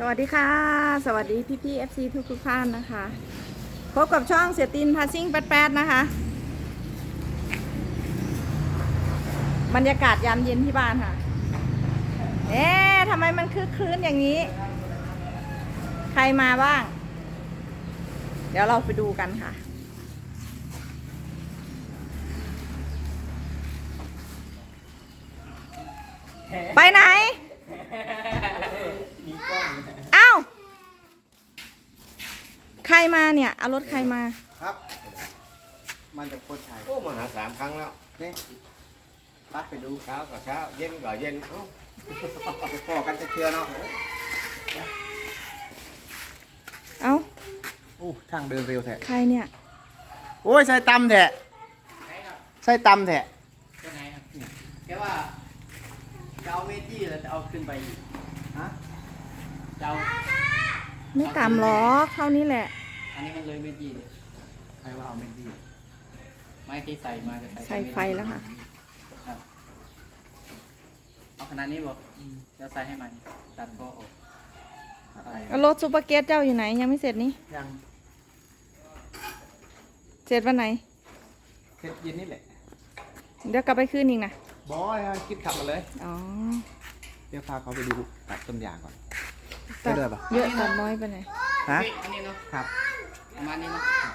สวัสดีค่ะ สวัสดีพี่พี่เอฟซีทุกทุกท่านนะคะ พบกับช่องเสียตินพาซิ่งแป๊ดๆนะคะ บรรยากาศยามเย็นที่บ้านค่ะ เอ๊ะทำไมมันคึกคืนอย่างนี้ ใครมาบ้าง เดี๋ยวเราไปดูกันค่ะไปไหน เอ้า ใครมาเนี่ยเอารถใครมาครับ มันจะโคตรชัยโอ้มาหาสามครั้งแล้วนี่ปัดไปดูเช้าก็เช้าเย็นก็เย็นเอ้าไปพอกันจะเชื่อเนาะเอ้าโอ้ทางเดินเร็วแท้ใครเนี่ยโอ้ยใส่ตำแท้ใส่ตำแท้ยังไงครับแค่ว่าจะเอาเมจี้แล้วจะเอาขึ้นไปอีกฮะจะเอาไม่ต่ำหรอกเท่านี้แหละ อันนี้มันเลยเมจี้เลยใครว่าเอาเมนดี้ไม้ที่ใส่มาจะใส่ใส่ไฟแล้วค่ะ ครับเอาขนาดนี้บอกจะใส่ให้มันตัดก็ออกอะไรแล้วรถซูเปอร์เกตเจ้าอยู่ไหน ยังไม่เสร็จนี่ ยังเสร็จวันไหน เสร็จเย็นนี่แหละเดี๋ยวกลับไปคืนอีกนะบอยคิดขับมาเลย อ๋อ เดี๋ยวพาเขาไปดูตัดต้นยางก่อนตัดได้ด้วยปะ เยอะตัดน้อยไปไหนอย ฮะเฮ้ยอันนี้เนาะ ครับ ประมาณนี้เนะครับ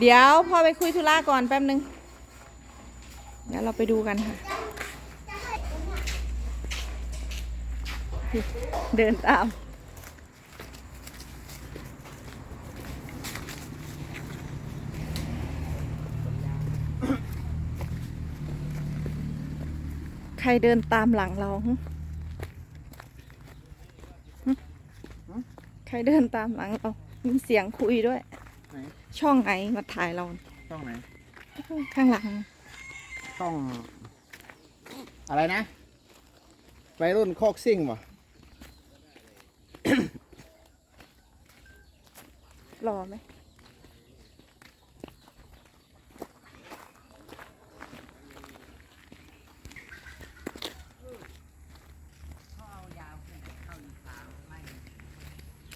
เดี๋ยวพ่อไปคุยธุระก่อนแป๊บนึง เดี๋ยวเราไปดูกันค่ะ เดินตาม ใครเดินตามหลังเราหึหึ ใครเดินตามหลังเรา มีเสียงคุยด้วย ไหนช่องไหนมาถ่ายเราต้องไหนข้างหลังต้อง อะไรนะวัยรุ่นโคกซิ่งป่ะรอไหม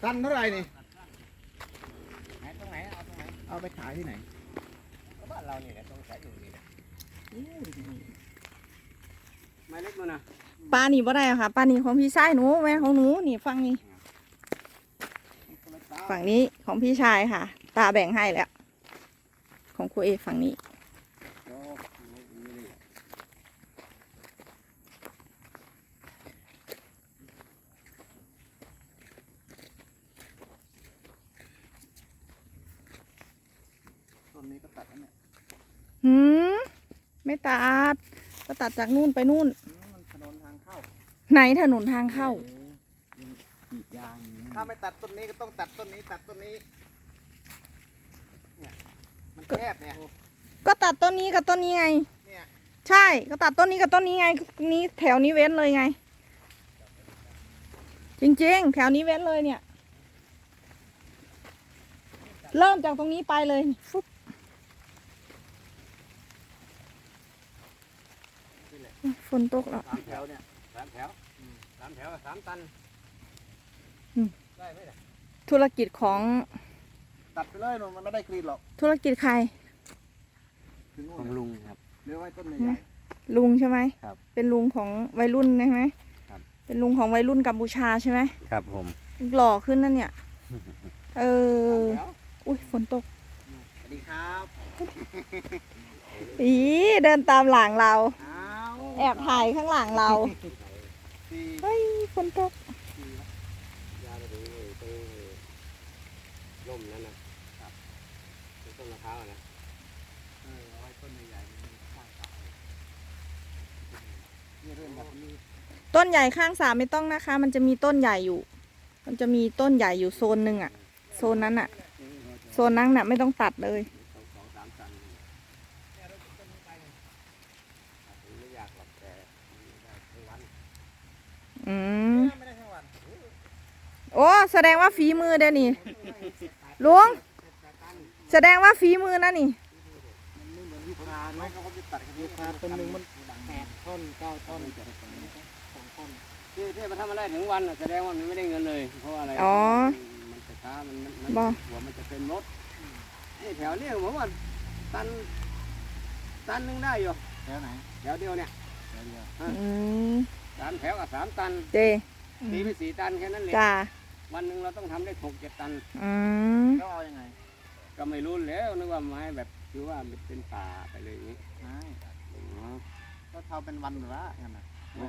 ตันเท่าไหร่นี่ไหนตรงไหนเอาตรงไหนเอาไปขายที่ไหนก็บ้านเรานี่แหละต้องใช้อยู่นี่นะไม้เล็กนู่นนะปลานี่บ่ได้อะค่ะปลานี่ของพี่ชายหนูแม่ของหนูนี่ฝั่งนี้ ฝั่งนี้ของพี่ชายค่ะ ตาแบ่งให้แล้ว ของครูเอฝั่งนี้ โอ้นี่นี่ ต้ นนี้ก็ตัดแล้วเนี่ยหืมไม่ตัดก็ตัดจากนู่นไปนู่น อืมมันถนนทางเข้าไหนถนนทางเข้าขีดยางนี่ถ้าไม่ตัดต้นนี้ก็ต้องตัดต้นนี้ตัดต้นนี้เนี่ยมันแคบเนี่ยก็ตัดต้นนี้กับต้นนี้ไง เนี่ยใช่ ก็ตัดต้นนี้กับต้นนี้ไง นี้แถวนี้เว้นเลยไง จริงๆ แถวนี้เว้นเลยเนี่ย เริ่มจากตรงนี้ไปเลยฟึบ ฝนตกแล้วสามแถวเนี่ยสามแถวสามแถวสามตันอืมได้ไหมล่ะธุรกิจของตัดไปเลยหนูมันไม่ได้กรีดหรอก ธุรกิจใครถึงนู่นของลุงครับเลี้ยวไว้ต้นหืใหญ่มลุงใช่ไหมครับ เป็นลุงของวัยรุ่นใช่ไหมครับ เป็นลุงของวัยรุ่นกัมพูชาใช่ไหมครับผม หล่อขึ้นนั่นเนี่ย เออๆแล้วอุ้ยฝนตก สวัสดีครับ อีเดินตามหลังเราอ้าว แอบถ่ายข้างหลังเราสี่เฮ้ยฝนตกยาวไปถึงตรงร่มนั้นนะครับต้นมะพร้าวนะเออเอาไว้ต้นใหญ่ๆมันมีข้างเสานี่เรื่องแบบนี้ต้นใหญ่ข้างสามไม่ต้องนะคะ มันจะมีต้นใหญ่อยู่ มันจะมีต้นใหญ่อยู่โซนหนึ่งอะโซนนั้นอะโซนนั้นน่ะไม่ต้องตัดเลย สองสองสามตันไม่อยากหรอกแต่ได้ทั้งวัน อืม ไม่ได้ทั้งวัน โอ้แสดงว่าฝีมือเด้นี่ลุงแสดงว่าฝีมือนะนี่มันไม่เหมือนยูคาเนาะเขาจะตัดกับยูคาต้นหนึ่งมันแปดท่อนเก้าท่อนสองท่อนที่ที่มันทำมาได้ถึงวันน่ะแสดงว่ามันไม่ได้เงินเลยเพราะว่าอะไรอ๋อมันมันจะช้ามันมันมันบ่หัวมันจะเต็มรถนี่แถวเนี้ผมว่าตันตันหนึงได้อยู่แถวไหนแถวเดียวเนี่ยแถวเดียวอืมสามแถวกับสามตันเจตีไปสี่ตันแค่นั้นเลยจ้า วันหนึ่งเราต้องทำได้หกเจ็ดตัน อืมก็เอายังไงก็ไม่รู้แล้วนึกว่าไม้แบบคือว่ามันเป็นป่าไปเลยอย่างนี้ไม่อ๋อก็เท่าเป็นวันหรือละงั้นนะ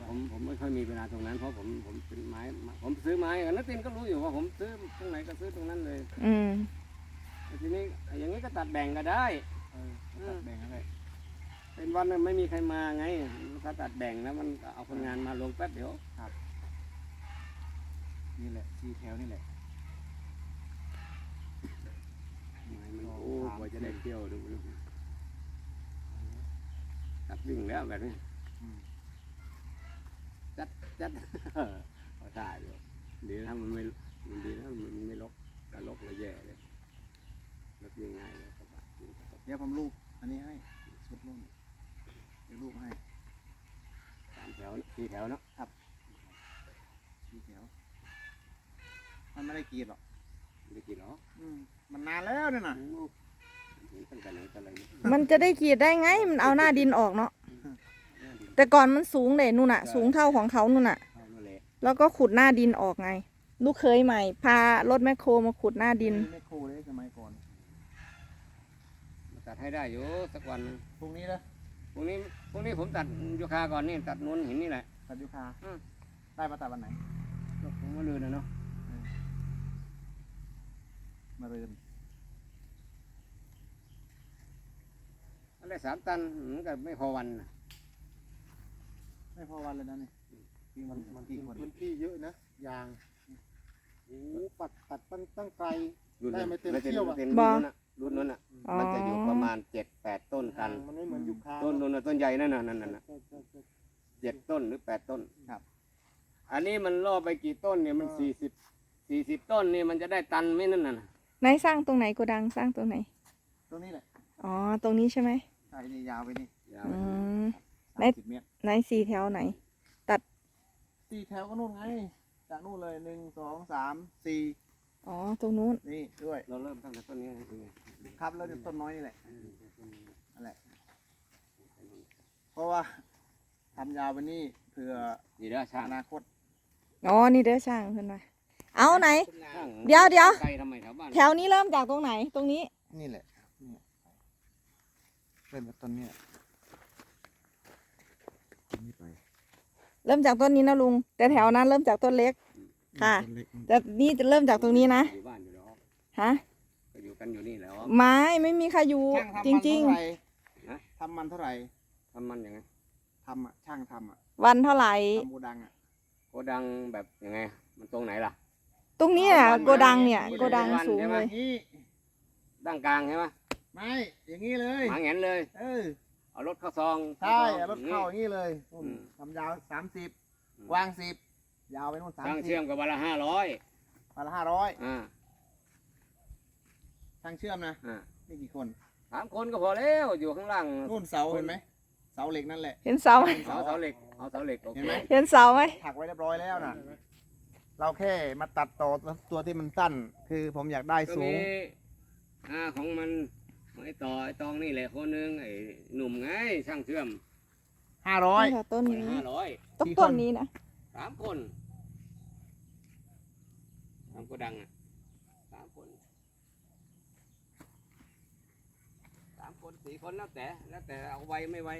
ผมผมไม่ค่อยมีเวลาตรงนั้นเพราะผมผมเป็นไม้ ผมซื้อไม้นักเรียนก็รู้อยู่ว่าผมซื้อตรงไหนก็ซื้อตรงนั้นเลยอืมแต่ทีนี้อย่างนี้ก็ตัดแบ่งก็ได้ เออตัดแบ่งกันเลยเป็นวันน่ะไม่มีใครมาไงถ้าตัดแบ่งแล้วมันก็เอาคนงานมาลงแป๊บเดียว นี่แหละสี่แถวนี่แหละไม้มันโอ้กว่าจะได้เที่ยวดูดูตัดวิ่งแล้วแบบนี้อืมจัดจัดเอาได้อยู่ดีนะมันไม่มันดีนะมันไม่ลกถ้าลกเลยแย่เลยลกยังไงเลยกระบะวิ่งกระบะเดี๋ยวผมรูปอันนี้ให้สุดรุ่นเดี๋ยวรูปให้สามแถวนะสี่แถวเนาะ สี่แถว มัน ไม่ได้กรีดหรอกไม่ได้กี่หรออืมมันนานแล้วเนี่ยนะตั้งแต่ไหนแต่ไรเนี่ยมันจะได้ขีดได้ไง มันเอาหน้าดินออกเนาะแต่ก่อนมันสูงเลยนู่นน่ะ สูงเท่าของเขานู่นน่ะ เอานั่นแหละแล้วก็ขุดหน้าดินออกไง ลูกเคยใหม่ พารถแมคโครมาขุดหน้าดิน ไม่โครเลยสมัยก่อนตัดให้ได้อยู่สักวันหนึ่งพรุ่งนี้นะพรุ่งนี้พรุ่งนี้ผมตัดยูคาก่อนนี่ตัดนวลหินนี่แหละ ตัดยุคาอืม ได้มาตัดวันไหนก็ผมมาลืนนะเนาะ มาเรือนอันได้สามตันมันก็ไม่พอวันน่ะไม่พอวันเลยนะนี่กี่วันมันกี่กินคนพื้นที่เยอะนะยางโอ้ปัดตัดตั้งตั้งไกล รุ่นได้นั้นไม่เต็มไม่เต็มเที่ยวอะไม่เต็มบ่รุ่นนั้นน่ะรุ่นนั้นน่ะอ๋อ มันจะอยู่ประมาณเจ็ดแปดต้นกันมันไม่เหมือนยุคาต้นนู้นน่ะต้นใหญ่นั่นน่ะนั่นน่ะน่ะใช่ใช่ใช่เจ็ดต้นหรือแปดต้นครับ อันนี้มันล่อไปกี่ต้นเนี่ยมันสี่สิบสี่สิบต้นนี่มันจะได้ตันไหม่นั่นน่ะ ไหนสร้างตรงไหนโกดังสร้างตรงไหน ตรงนี้แหละอ๋อ ตรงนี้ใช่ไหมใช่นี่ยาวไปนี่ยาวอืมสาในมสิบเมตรไหนสี่แถวไหน สี่แถวก็นู่นไง จากนู่นเลยหนึ่งสองสามสี่อ๋อ ตรงนู้น นี่ด้วย เราเริ่มตั้งแต่ต้นนี้นะครับแล้วจะต้นน้อยนี่แหละ นั่นแหละ เพราะว่าทำยาวไปนี่เผื่อดีแล้วช่างอนาคต อ๋อ นี่เด้อช่างขึ้นมา เอาไหนช่างเดี๋ยวเดี๋ยวไกลทำไมแถวบ้านแถวนี้เริ่มจากตรงไหน ตรงนี้ นี่แหละนี่เริ่มจากต้นนี้แหละนี่ไปเริ่มจากต้นนี้นะลุง แต่แถวนั้นเริ่มจากต้นเล็ก ค่ะ ต้นเล็กแต่นี่จะเริ่มจากตรงนี้นะ อยู่บ้านอยู่แล้วฮะ ก็อยู่กันอยู่นี่แล้ว ไม้ไม่มีใครอยู่ ช่างทำจมันริง เท่าไหร่ฮะ ทำมันเท่าไหร่ทำมันยังไงทำอะช่างทำอะๆ วันเท่าไหร่ ทำโกดังอะโกดังแบบยังไง มันตรงไหนล่ะ ตรงนี้อะโกดังเนี่ยวันโกดังวันสูงใช่ไหมเลย นี่ด้านกลางใช่ไหมไม่อย่างนี้เลยหมาแงนเลย เออเอารถเข้าซองใช่ซองเอารถเข้าอย่างนี้เลยอืมทำยาวสามสิบอืมวางสิบยาวไปนู่นสามช่างสิเชื่อบมกับวันละห้าร้อยพันละห้าร้อยอ่าช่างเชื่อมนะอ่านี่กี่คนสามคนก็พอแล้วอยู่ข้างล่างนู่นเสาเห็นไหมเสาเหล็กนั่นแหละเห็นเสาไหมเอาเสาเหล็กเอาเสาเหล็กโอเคเห็นไหมเห็นเสาไหมถักไว้เรียบร้อยแล้วนะ เราแค่มาตัดต่อตัวที่มันสั้น คือผมอยากได้ก็สูมีงอาของมันไอ้ต่อไอ้ตองนี่แหละคนหนึงไอ้หนุ่มไงช่างเชื่อมห้าร้อยนี่ค่ะต้นนี้ห้าร้อยต้นกี่คนต้นนี้นะสามคนสามโกดังอะสามคนสามคนสี่คนแล้วแต่แล้วแต่เอาไวไม่ไว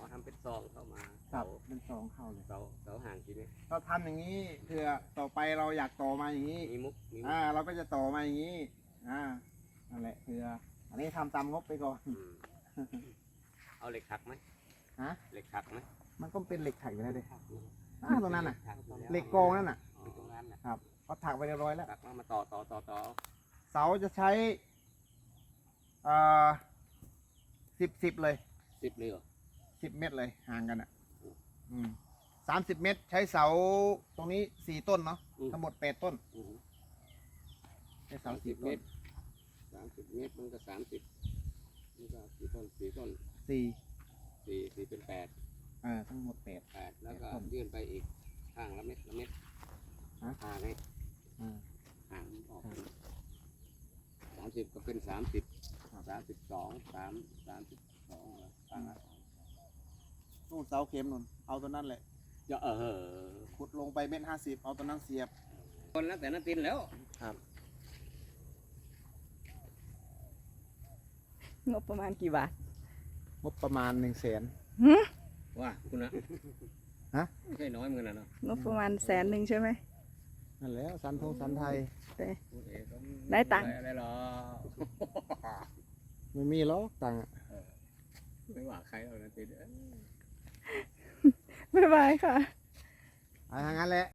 พอทำเป็นซองเข้ามาครับเสาเป็นสองเข้าเลยเสาเสาห่างกี่เมตรเราทำอย่างนี้เผื่อต่อไปเราอยากต่อมาอย่างนี้ มีมุกมีมุอ่ากเราก็จะต่อมาอย่างนี้ อ่านั่นแหละเผื่ออันนี้ทำตามงบไปก่อน อืมเอาเหล็กขักไหมฮะ เหล็กขักไหมมันก็เป็นเหล็กถักอยู่แล้วเด้ขักอยู่อ่าตรงนั้นน่ะ ขักอยู่แวเหล็กกองนั่นน่ะอ๋อตรงนั้นน่ะเขาถักไปเรียบร้อยแล้ว ขักแล้วมาต่อต่อต่อต่อเสาจะใช้เอ่อสิบสิบเลยสิบเลยเหรอ สิบเมตรเลยห่างกันอะอืมสามสิบเมตรใช้เสาตรงนี้สี่ต้นเนาะอืม ทั้งหมดแปดต้นอือใช้เสาสามสิสี่บเมต้นตรสามสิบเมตรมันก็สามสิบมันก็สี่ต้นสี่ต้นสี่สี่สี่สี่เป็นแปดอ่าทั้งหมดแปด แปดแล้วก็แปดต้นยื่นไปอีกข้างละเม็ดละเม็ดฮะ ห่างให้อ่า ห่างออกครับสามสิบก็เป็นสามสิบสามสิบสองสามสามสิบสองต่างกัน นู่นเสาเข็มนู่นเอาตัวนั้นแหละจะเออขุดลงไปเม็ดห้าสิบเอาตัวนั้นเสียบคนแล้วแต่นั่นตินแล้วงบประมาณกี่บาทงบประมาณหนึ่งแสน หึว่าคุณนะฮะ ไม่ใช่น้อยเหมือนกันนะเนาะงบประมาณแสนหนึ่งใช่ไหม นั่นแหล้วสันทงสันไทยพูดเองก็ม่ได้ตังค์ อะไรหรอกไม่มีหรอกตังค์อะไม่ว่าใครหรอกนะตินเอ้ย บ๊ายบายค่ะ เอาทางนั้นแหละ